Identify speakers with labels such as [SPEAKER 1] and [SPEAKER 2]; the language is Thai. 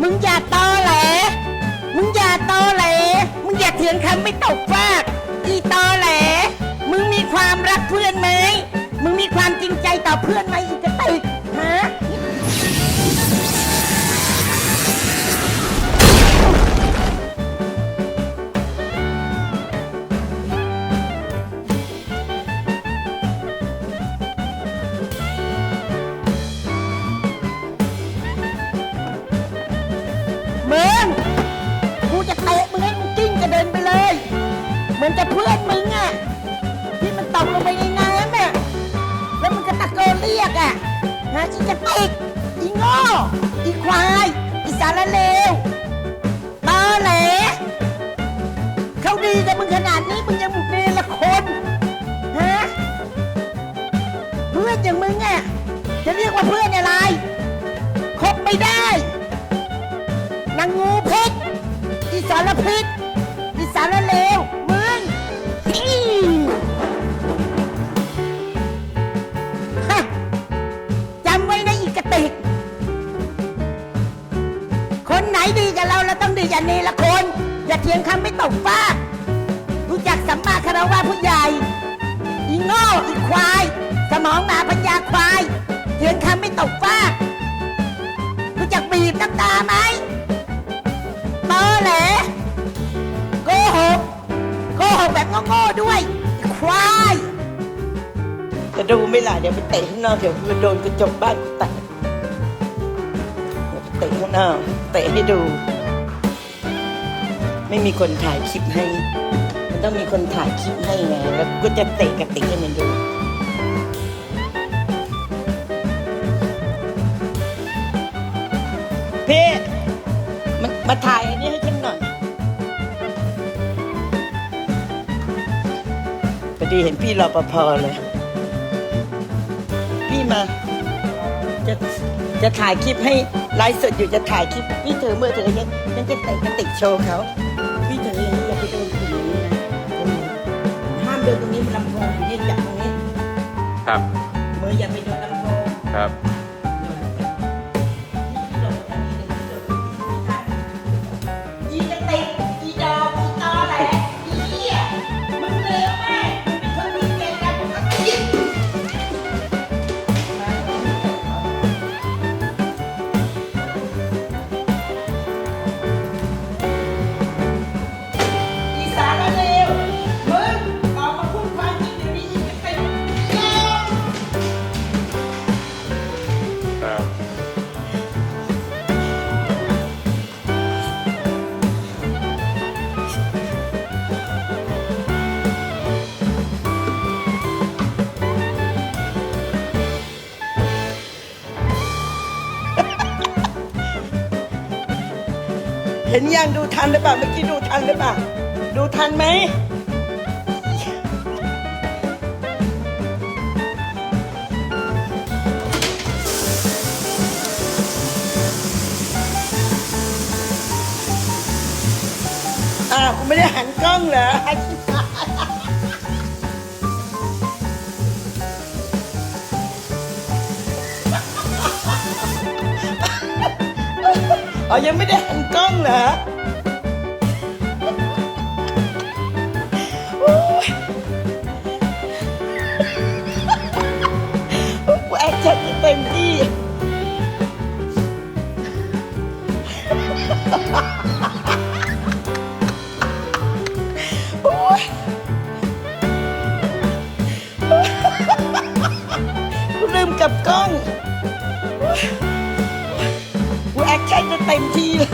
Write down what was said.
[SPEAKER 1] มึงอย่าตอแหล มึงอย่าตอแหล มึงอย่าเถียงคำไม่ตกฟาก อีตอแหล มึงมีความรักเพื่อนไหม มึงมีความจริงใจต่อเพื่อนไหมอีกระ มึงอะที่มันตกลงไปในน้ำอะแล้วมึงก็ตะโกนเรียกอะฮะอีกระติกอีโง่อีควายอีสารเลวตอแหลเขาดีกับมึงขนาดนี้มึงยังบุกเนรคนฮะเพื่อนอย่างมึงอะจะเรียกว่าเพื่อนอะไรคบไม่ได้นางงูพิษอีสารพิษอีสารเลว ไหนดีกับเราเราต้องดีอย่างนี้ละคน อย่าเถียงคำไม่ตกฟากรู้จักสัมมาคารวะผู้ใหญ่ อีโง่อีควาย สมองหมาปัญญาควายเถียงคำไม่ตกฟากรู้จักบีบน้ำตาไหมเตอแหลโกหกโกหกแบบโง่ๆด้วยควาย
[SPEAKER 2] จะดูไม่ล่ะเดี๋ยวไปเตะข้างนอกเดี๋ยวมันโดนกระจกบ้านกูแตก เดี๋ยวไปเตะข้างนอกเตะให้ดู ไม่มีคนถ่ายคลิปให้ มันต้องมีคนถ่ายคลิปให้ไงแล้วก็จะเตะกระติกให้มันดูพี่มันมาถ่ายอันนี้ให้ฉันหน่อยพอดีเห็นพี่รอปภเลย พี่มา จะจะถ่ายคลิปให้ไลฟ์สดอยู่จะถ่ายคลิปพี่ถือมือถืออย่างนี้ฉันจะเตะกระติกโชว์เขาพี่ถืออย่างนี้อย่าไปโดนถึงนี้นะตรงนี้ห้ามโดนตรงนี้มันลำโพงอยู่นี่จับตรงนี้
[SPEAKER 3] ครับ
[SPEAKER 2] มืออย่าไปโดนลำโพง
[SPEAKER 3] ครับ
[SPEAKER 2] เห็นยังดูทันหรือเปล่าเมื่อกี้ดูทันหรือเปล่าดูทันไหมอ้าวกูไม่ได้หันกล้องเหรอ อ๋อยังไม่ได้หันกล้องเหรอโอ้ยกูแอคชั่นเต็มที่ เต็มที่เลย